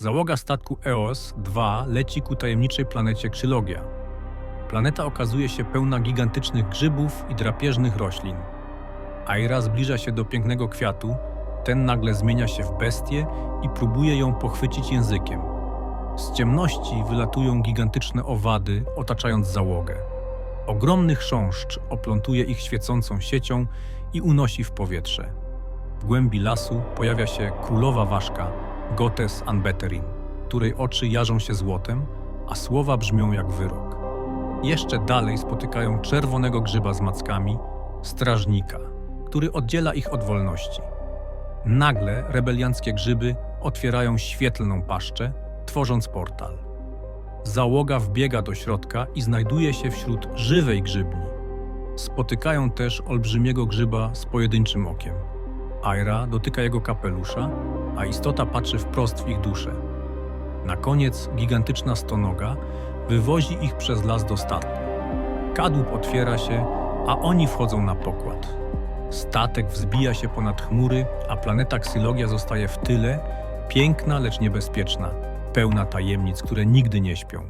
Załoga statku EOS-2 leci ku tajemniczej planecie Krzylogia. Planeta okazuje się pełna gigantycznych grzybów i drapieżnych roślin. Aira zbliża się do pięknego kwiatu, ten nagle zmienia się w bestię i próbuje ją pochwycić językiem. Z ciemności wylatują gigantyczne owady, otaczając załogę. Ogromny chrząszcz oplątuje ich świecącą siecią i unosi w powietrze. W głębi lasu pojawia się królowa ważka, Gotes Anbeterin, której oczy jarzą się złotem, a słowa brzmią jak wyrok. Jeszcze dalej spotykają czerwonego grzyba z mackami, strażnika, który oddziela ich od wolności. Nagle rebelianckie grzyby otwierają świetlną paszczę, tworząc portal. Załoga wbiega do środka i znajduje się wśród żywej grzybni. Spotykają też olbrzymiego grzyba z pojedynczym okiem. Aira dotyka jego kapelusza, a istota patrzy wprost w ich duszę. Na koniec gigantyczna stonoga wywozi ich przez las do statku. Kadłub otwiera się, a oni wchodzą na pokład. Statek wzbija się ponad chmury, a planeta Ksylogia zostaje w tyle, piękna, lecz niebezpieczna, pełna tajemnic, które nigdy nie śpią.